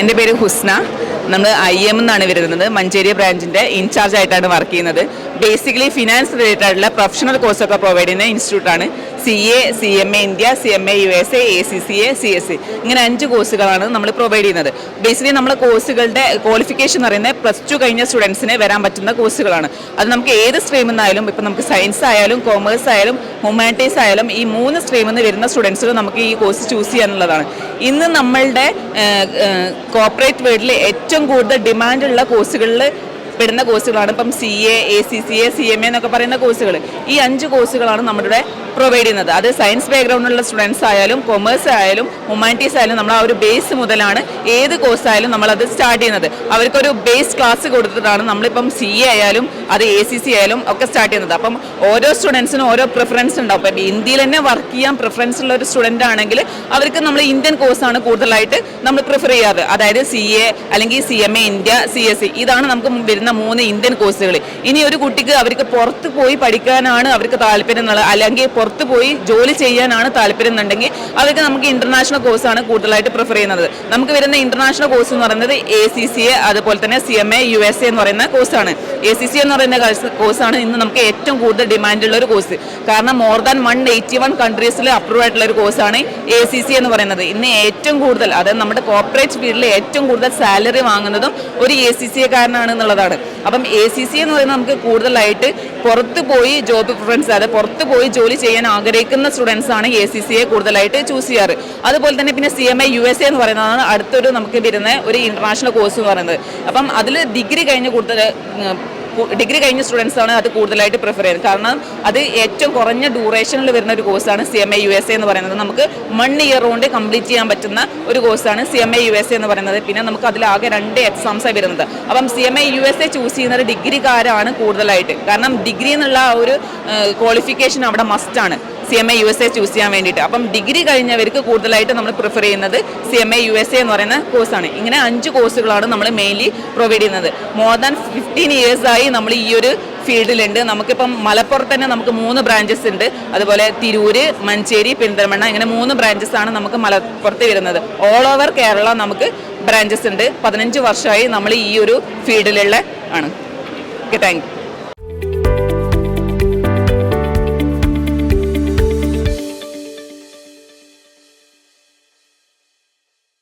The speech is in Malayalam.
എന്റെ പേര് ഹുസ്ന. നമ്മൾ ഐ എം എന്നാണ് വരുന്നത്. മഞ്ചേരി ബ്രാഞ്ചിന്റെ ഇൻചാർജ് ആയിട്ടാണ് വർക്ക് ചെയ്യുന്നത്. ബേസിക്കലി ഫിനാൻസ് റിലേറ്റഡ് ആയിട്ടുള്ള പ്രൊഫഷണൽ കോഴ്സൊക്കെ പ്രൊവൈഡ് ചെയ്യുന്ന ഇൻസ്റ്റിറ്റ്യൂട്ടാണ് C A C M A India C M A U S A A C C A C S C ഇങ്ങനെ അഞ്ച് കോഴ്സുകളാണ് നമ്മൾ പ്രൊവൈഡ് ചെയ്യുന്നത്. ബേസിക്കലി നമ്മൾ കോഴ്സുകളുടെ ക്വാളിഫിക്കേഷൻ എന്ന് പറയുന്നത് പ്ലസ് ടു കഴിഞ്ഞ സ്റ്റുഡൻസിന് വരാൻ പറ്റുന്ന കോഴ്സുകളാണ്. അത് നമുക്ക് ഏത് സ്ട്രീമിൽ നിന്നായാലും ഇപ്പം നമുക്ക് സയൻസ് ആയാലും കോമേഴ്സ് ആയാലും ഹ്യൂമാനിറ്റീസ് ആയാലും ഈ മൂന്ന് സ്ട്രീമിൽ നിന്ന് വരുന്ന സ്റ്റുഡൻസിന് നമുക്ക് ഈ കോഴ്സ് ചൂസ് ചെയ്യാനുള്ളതാണ്. ഇന്ന് നമ്മളുടെ കോർപ്പറേറ്റ് വേൾഡിൽ ഏറ്റവും കൂടുതൽ ഡിമാൻഡുള്ള കോഴ്സുകളിൽ പെടുന്ന കോഴ്സുകളാണ് ഇപ്പം C A A C C A C M A എന്നൊക്കെ പറയുന്ന കോഴ്സുകൾ ഈ അഞ്ച് കോഴ്സുകളാണ് നമ്മുടെ പ്രൊവൈഡ് ചെയ്യുന്നത്. അത് സയൻസ് ബാക്ക്ഗ്രൗണ്ടിലുള്ള സ്റ്റുഡൻസ് ആയാലും കൊമേഴ്സ് ആയാലും ഹ്യൂമാനിറ്റീസ് ആയാലും നമ്മൾ ആ ഒരു ബേസ് മുതലാണ് ഏത് കോഴ്സ് ആയാലും നമ്മളത് സ്റ്റാർട്ട് ചെയ്യുന്നത്. അവർക്കൊരു ബേസ് ക്ലാസ് കൊടുത്തിട്ടാണ് നമ്മളിപ്പം സി എ ആയാലും അത് എ സി സി ആയാലും ഒക്കെ സ്റ്റാർട്ട് ചെയ്യുന്നത്. അപ്പം ഓരോ സ്റ്റുഡൻസിനും ഓരോ പ്രിഫറൻസ് ഉണ്ടാവും. അപ്പം ഇന്ത്യയിൽ തന്നെ വർക്ക് ചെയ്യാൻ പ്രിഫറൻസ് ഉള്ള ഒരു സ്റ്റുഡന്റ് ആണെങ്കിൽ അവർക്ക് നമ്മൾ ഇന്ത്യൻ കോഴ്സാണ് കൂടുതലായിട്ട് നമ്മൾ പ്രിഫർ ചെയ്യാറ്. അതായത് സി എ അല്ലെങ്കിൽ C M A India C S C ഇതാണ് നമുക്ക് വരുന്ന മൂന്ന് ഇന്ത്യൻ കോഴ്സുകൾ. ഇനി ഒരു കുട്ടിക്ക് അവർക്ക് പുറത്ത് പോയി പഠിക്കാനാണ് അവർക്ക് താല്പര്യം എന്നുള്ളത്. അല്ലെങ്കിൽ പുറത്ത് പോയി ജോലി ചെയ്യാനാണ് താല്പര്യം എന്നുണ്ടെങ്കിൽ അവർക്ക് നമുക്ക് ഇന്റർനാഷണൽ കോഴ്സാണ് കൂടുതലായിട്ട് പ്രിഫർ ചെയ്യുന്നത്. നമുക്ക് വരുന്ന ഇന്റർനാഷണൽ കോഴ്സ് എന്ന് പറയുന്നത് എ സി സി എ അതുപോലെ തന്നെ C M A U S A എന്ന് പറയുന്ന കോഴ്സാണ് എ സി സി എന്ന് പറയുന്ന കോഴ്സാണ് ഇന്ന് നമുക്ക് ഏറ്റവും കൂടുതൽ ഡിമാൻഡുള്ള ഒരു കോഴ്സ് കാരണം more than one eighty one കൺട്രീസിൽ approve ആയിട്ടുള്ള ഒരു കോഴ്സാണ് എ സി സി എന്ന് പറയുന്നത്. ഇന്ന് ഏറ്റവും കൂടുതൽ അതായത് നമ്മുടെ കോർപ്പറേറ്റ് ഫീൽഡിൽ ഏറ്റവും കൂടുതൽ സാലറി വാങ്ങുന്നതും ഒരു എ സി സി കാരനാണ് എന്നുള്ളതാണ്. അപ്പം എ സി സി എന്ന് പറയുന്നത് നമുക്ക് കൂടുതലായിട്ട് പുറത്ത് പോയി ജോബ് പ്രിഫറൻസ് അതായത് പുറത്ത് പോയി ജോലി ചെയ്യാൻ ആഗ്രഹിക്കുന്ന സ്റ്റുഡൻസ് ആണ് എ സി സിയെ കൂടുതലായിട്ട് ചൂസ് ചെയ്യാറ്. അതുപോലെ തന്നെ പിന്നെ C M I U S A എന്ന് പറയുന്നതാണ് അടുത്തൊരു നമുക്ക് വരുന്ന ഒരു ഇന്റർനാഷണൽ കോഴ്സ് എന്ന് പറയുന്നത്. അപ്പം അതിൽ ഡിഗ്രി കഴിഞ്ഞ് കൂടുതൽ ഡിഗ്രി കഴിഞ്ഞ സ്റ്റുഡൻസ് ആണ് അത് കൂടുതലായിട്ട് പ്രിഫർ ചെയ്യുന്നത്. കാരണം അത് ഏറ്റവും കുറഞ്ഞ ഡ്യൂറേഷനിൽ വരുന്ന ഒരു കോഴ്സാണ് C M A U S എന്ന് പറയുന്നത്. നമുക്ക് വൺ ഇയർ കൊണ്ട് കംപ്ലീറ്റ് ചെയ്യാൻ പറ്റുന്ന ഒരു കോഴ്സാണ് C M A U S എന്ന് പറയുന്നത്. പിന്നെ നമുക്ക് അതിലാകെ രണ്ട് എക്സാംസാണ് വരുന്നത്. അപ്പം C M A U S A choose ചെയ്യുന്നത് ഡിഗ്രിക്കാരാണ് കൂടുതലായിട്ട്. കാരണം ഡിഗ്രി എന്നുള്ള ആ ഒരു ക്വാളിഫിക്കേഷൻ അവിടെ മസ്റ്റാണ് C M A U S A choose ചെയ്യാൻ വേണ്ടിയിട്ട്. അപ്പം ഡിഗ്രി കഴിഞ്ഞവർക്ക് കൂടുതലായിട്ട് നമ്മൾ പ്രിഫർ ചെയ്യുന്നത് C M A U S A എന്ന് പറയുന്ന കോഴ്സാണ് ഇങ്ങനെ അഞ്ച് കോഴ്സുകളാണ് നമ്മൾ മെയിൻലി പ്രൊവൈഡ് ചെയ്യുന്നത്. മോർ ദാൻ ഫിഫ്റ്റീൻ ഇയേഴ്സായി നമ്മൾ ഈ ഒരു ഫീൽഡിലുണ്ട്. നമുക്കിപ്പം മലപ്പുറത്ത് തന്നെ നമുക്ക് മൂന്ന് ബ്രാഞ്ചസ് ഉണ്ട്. അതുപോലെ തിരൂര് മഞ്ചേരി പെരിന്തൽമണ്ണ ഇങ്ങനെ മൂന്ന് ബ്രാഞ്ചസ് ആണ് നമുക്ക് മലപ്പുറത്ത് വരുന്നത്. ഓൾ ഓവർ കേരള നമുക്ക് ബ്രാഞ്ചസ് ഉണ്ട്. പതിനഞ്ച് വർഷമായി നമ്മൾ ഈ ഒരു ഫീൽഡിലുള്ള ആണ്. Okay thank you